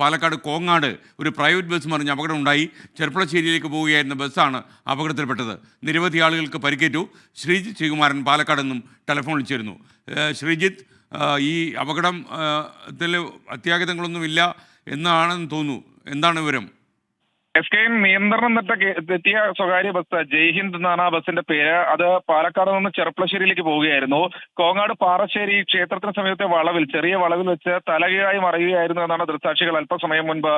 പാലക്കാട് കോങ്ങാട് ഒരു private bus മറിഞ്ഞ് അപകടം ഉണ്ടായി ചെർപ്പളശ്ശേരിയിലേക്ക് പോവുകയായിരുന്ന ബസ്സാണ് അപകടത്തിൽപ്പെട്ടത്. നിരവധി ആളുകൾക്ക് പരിക്കേറ്റു. ശ്രീജിത്ത് ശ്രീകുമാരൻ പാലക്കാട് നിന്നും ടെലിഫോൺ ചേരുന്നു. ശ്രീജിത്ത് ഈ അപകടം ത്തിൽ അത്യാഹിതങ്ങളൊന്നുമില്ല എന്നാണെന്ന് തോന്നുന്നു. എന്താണ് വിവരം? എസ് കെ നിയന്ത്രണം തെറ്റ തെറ്റിയ സ്വകാര്യ ബസ് ജയ്ഹിന്ദ് എന്നാണ് ആ ബസിന്റെ പേര് അത് പാലക്കാട് നിന്ന് ചെറുപ്പളശ്ശേരിയിലേക്ക് പോവുകയായിരുന്നു. കോങ്ങാട് പാറശ്ശേരി ക്ഷേത്രത്തിന് സമീപത്തെ വളവിൽ ചെറിയ വളവിൽ വെച്ച് തലകീഴായി മറിയുകയായിരുന്നു എന്നാണ് ദൃക്സാക്ഷികൾ അല്പസമയം മുൻപ്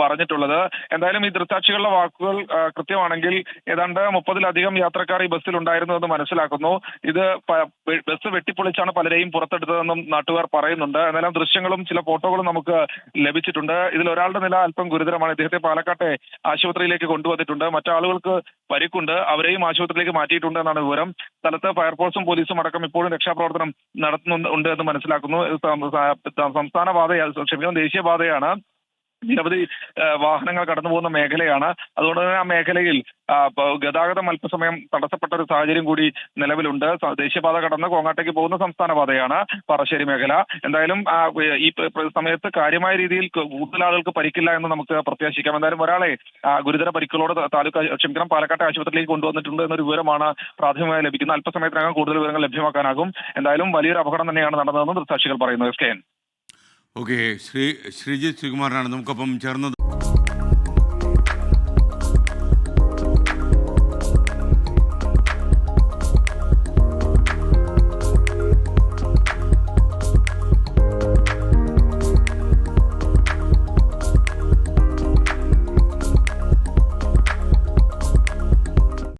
പറഞ്ഞിട്ടുള്ളത്. എന്തായാലും ഈ ദൃക്സാക്ഷികളുടെ വാക്കുകൾ കൃത്യമാണെങ്കിൽ ഏതാണ്ട് മുപ്പതിലധികം യാത്രക്കാർ ഈ ബസ്സിൽ ഉണ്ടായിരുന്നു എന്ന് മനസ്സിലാക്കുന്നു. ഇത് ബസ് വെട്ടിപ്പൊളിച്ചാണ് പലരെയും പുറത്തെടുത്തതെന്നും നാട്ടുകാർ പറയുന്നുണ്ട്. എന്നാലും ദൃശ്യങ്ങളും ചില ഫോട്ടോകളും നമുക്ക് ലഭിച്ചിട്ടുണ്ട്. ഇതിൽ ഒരാളുടെ നില അല്പം ഗുരുതരമാണ്. ഇദ്ദേഹത്തെ പാലക്കാട്ടെ ആശുപത്രിയിലേക്ക് കൊണ്ടുവന്നിട്ടുണ്ട്. മറ്റാളുകൾക്ക് പരിക്കുണ്ട്. അവരെയും ആശുപത്രിയിലേക്ക് മാറ്റിയിട്ടുണ്ട് എന്നാണ് വിവരം. സ്ഥലത്ത് ഫയർഫോഴ്സും പോലീസും അടക്കം ഇപ്പോഴും രക്ഷാപ്രവർത്തനം നടത്തുന്നുണ്ട് എന്ന് മനസ്സിലാക്കുന്നു. സംസ്ഥാന പാതയാണ് ക്ഷമിക്കണം ദേശീയപാതയാണ് നിരവധി വാഹനങ്ങൾ കടന്നു പോകുന്ന മേഖലയാണ്. അതുകൊണ്ട് തന്നെ ആ മേഖലയിൽ ഗതാഗതം അല്പസമയം തടസ്സപ്പെട്ട ഒരു സാഹചര്യം കൂടി നിലവിലുണ്ട്. ദേശീയപാത കടന്ന് കോങ്ങാട്ടേക്ക് പോകുന്ന സംസ്ഥാന പാതയാണ് പറശ്ശേരി മേഖല. എന്തായാലും ഈ സമയത്ത് കാര്യമായ രീതിയിൽ കൂടുതൽ ആളുകൾക്ക് പരിക്കില്ല എന്ന് നമുക്ക് പ്രത്യാശിക്കാം. എന്തായാലും ഒരാളെ ഗുരുതര പരിക്കുകളോട് താലൂക്ക് ക്ഷമിക്കണം പാലക്കാട്ടെ ആശുപത്രിയിലേക്ക് കൊണ്ടുവന്നിട്ടുണ്ട് എന്നൊരു വിവരമാണ് പ്രാഥമികമായി ലഭിക്കുന്നത്. അല്പസമയത്തിനകം കൂടുതൽ വിവരങ്ങൾ ലഭ്യമാക്കാനാകും. എന്തായാലും വലിയൊരു അപകടം തന്നെയാണ് നടന്നതെന്ന് ദൃക്സാക്ഷികൾ പറയുന്നു. S K okay Sree Sreejith ശ്രീകുമാറിനാണ് നമുക്കൊപ്പം ചേർന്നത്.